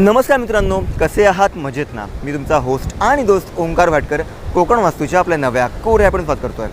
नमस्कार मित्रांनो कसे आहात? मजेत ना? मी तुमचा होस्ट आणि दोस्त ओंकार भाटकर कोकण वास्तूच्या आपल्या नव्या कोर आपण स्वागत करतोय.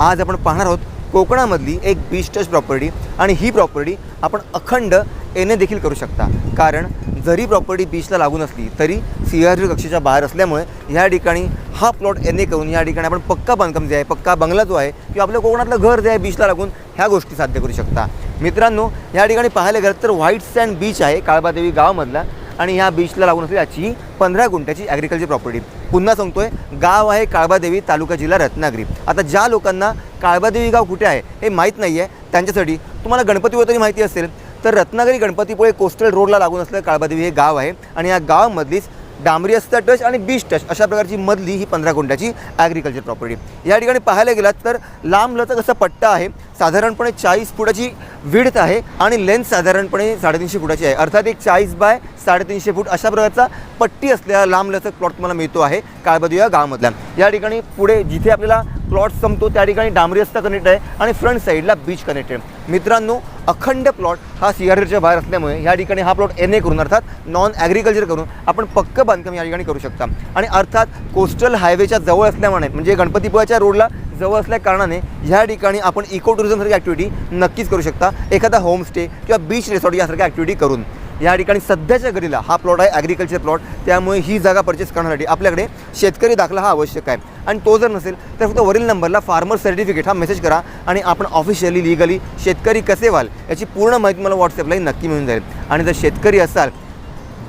आज आपण पाहणार आहोत कोकणामधली एक बीच टच प्रॉपर्टी आणि ही प्रॉपर्टी आपण अखंड येणे देखील करू शकता. कारण जरी प्रॉपर्टी बीचला लागून असली तरी सी सिंहाद्री कक्षेच्या बाहेर असल्यामुळे ह्या ठिकाणी हा प्लॉट एने करून या ठिकाणी आपण पक्का बांधकाम जे आहे पक्का बंगला जो आहे किंवा आपल्या कोकणातलं घर जे आहे बीचला लागून ह्या गोष्टी साध्य करू शकता. मित्रांनो या ठिकाणी पाहायला गेलं तर व्हाईट सँड बीच आहे काळबादेवी गावामधला. आणि ह्या बीचला लागून असलेली याची पंधरा गुंठ्याची ॲग्रिकल्चर प्रॉपर्टी पुन्हा सांगतोय गाव आहे काळबादेवी तालुका जिल्हा रत्नागिरी. आता ज्या लोकांना काळबादेवी गाव कुठे आहे हे माहीत नाही आहे त्यांच्यासाठी तुम्हाला गणपतीवर तरी माहिती असेल तर रत्नागिरी गणपतीपुळे कोस्टल रोडला लागून असलेलं काळबादेवी हे गाव आहे. आणि या गावामधलीच डांबरी असता टच आणि बीच टच अशा प्रकारची मधली ही पंधरा गुंठ्याची ॲग्रिकल्चर प्रॉपर्टी या ठिकाणी पाहायला गेलात तर लांब लचक असा पट्टा आहे. साधारणपणे चाळीस फुटाची विड्थ आहे आणि लेंथ साधारणपणे साडेतीनशे फुटाची आहे. अर्थात एक चाळीस बाय साडेतीनशे फूट अशा प्रकारचा पट्टी असलेला लांबलचक प्लॉट तुम्हाला मिळतो आहे काळबादू या गावामधल्या. या ठिकाणी पुढे जिथे आपल्याला प्लॉट संपतो त्या ठिकाणी डांबरी रस्ता कनेक्ट आहे आणि फ्रंट साईडला बीच कनेक्ट आहे. मित्रांनो अखंड प्लॉट हा सिआरच्या बाहेर असल्यामुळे या ठिकाणी हा प्लॉट एन ए करून अर्थात नॉन ॲग्रिकल्चर करून आपण पक्क बांधकाम या ठिकाणी करू शकता. आणि अर्थात कोस्टल हायवेच्या जवळ असल्यामुळे म्हणजे गणपतीपुळ्याच्या रोडला जवळ असल्या कारणाने ह्या ठिकाणी आपण इको टुरिझमसारखी ॲक्टिव्हिटी नक्कीच करू शकता. एखादा होमस्टे किंवा बीच रिसॉर्ट यासारख्या ॲक्टिव्हिटी करून. या ठिकाणी सध्याच्या घडीला हा प्लॉट आहे ॲग्रिकल्चर प्लॉट त्यामुळे ही जागा परचेस करण्यासाठी आपल्याकडे शेतकरी दाखला हा आवश्यक आहे. आणि तो जर नसेल तर फक्त वरील नंबरला फार्मर सर्टिफिकेट हा मेसेज करा आणि आपण ऑफिशियली लिगली शेतकरी कसे व्हाल याची पूर्ण माहिती मला व्हॉट्सअपलाही नक्की मिळून जाईल. आणि जर शेतकरी असाल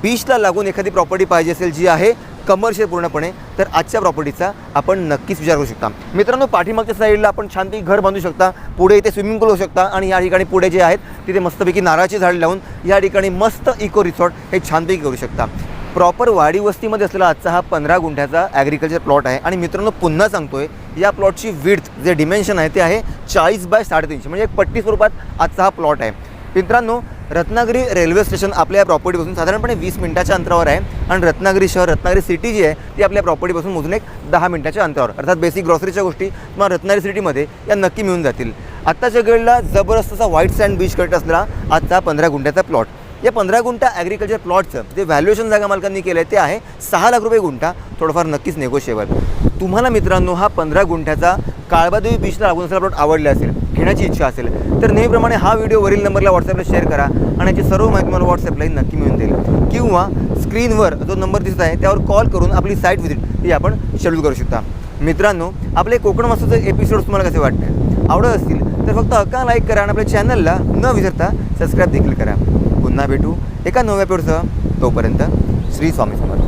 बीचला लागून एखादी प्रॉपर्टी पाहिजे असेल जी आहे कमर्शियल पूर्णपणे तर आजच्या प्रॉपर्टीचा आपण नक्कीच विचार करू शकता. मित्रांनो पाठीमागच्या साईडला आपण छानपैकी घर बांधू शकता पुढे इथे स्विमिंग पूल होऊ शकता आणि या ठिकाणी पुढे जे आहेत तिथे मस्तपैकी नारळाची झाड लावून या ठिकाणी मस्त इको रिसॉर्ट हे छानपैकी करू शकता. प्रॉपर वाडी वस्तीमध्ये असलेला आजचा हा पंधरा गुंठ्याचा ॲग्रिकल्चर प्लॉट आहे. आणि मित्रांनो पुन्हा सांगतोय या प्लॉटची विड्थ जे डिमेन्शन आहे ते आहे चाळीस बाय साडेतीनशे म्हणजे एक पट्टी स्वरूपात आजचा हा प्लॉट आहे. मित्रांनो रत्नागिरी रेल्वे स्टेशन आपल्या या प्रॉपर्टीपासून साधारणपणे वीस मिनिटाच्या अंतरावर आहे. आणि रत्नागिरी शहर रत्नागिरी सिटी जी आहे ती आपल्या प्रॉपर्टीपासून मोजून एक दहा मिनिटाच्या अंतरावर. अर्थात बेसिक ग्रॉसरीच्या गोष्टी तुम्हाला रत्नागिरी सिटीमध्ये या नक्की मिळून जातील. आत्ताच्या वेळेला जबरदस्त असा व्हाईट सँड बीच कट असलेला आजचा पंधरा गुंठ्याचा प्लॉट या पंधरा गुंठा ॲग्रिकल्चर प्लॉटचं जे व्हॅल्युएशन जागा मालकांनी केलं आहे ते आहे सहा लाख रुपये गुंठा थोडंफार नक्कीच नेगोशिएबल तुम्हाला मित्रांनो हा पंधरा गुंठ्याचा काळबादेवी बीचला लागून असलेला प्लॉट आवडला असेल घेण्याची इच्छा असेल तर नेहमीप्रमाणे हा व्हिडिओ वरील नंबरला व्हॉट्सअपला शेअर करा आणि याची सर्व माहिती मला व्हॉट्सअपला नक्की मिळून देईल किंवा स्क्रीनवर जो नंबर दिसत आहे त्यावर कॉल करून आपली साईट व्हिजिट ही आपण शेड्यूल करू शकता. मित्रांनो आपले कोकण मस्तचे एपिसोड तुम्हाला कसे वाटते आवडत असतील तर फक्त हक्का लाईक करा आणि आपल्या चॅनलला न विसरता सबस्क्राईब देखील करा. पुन्हा भेटू एका नव्या एपिसोडसह तोपर्यंत श्री स्वामी समर्थ.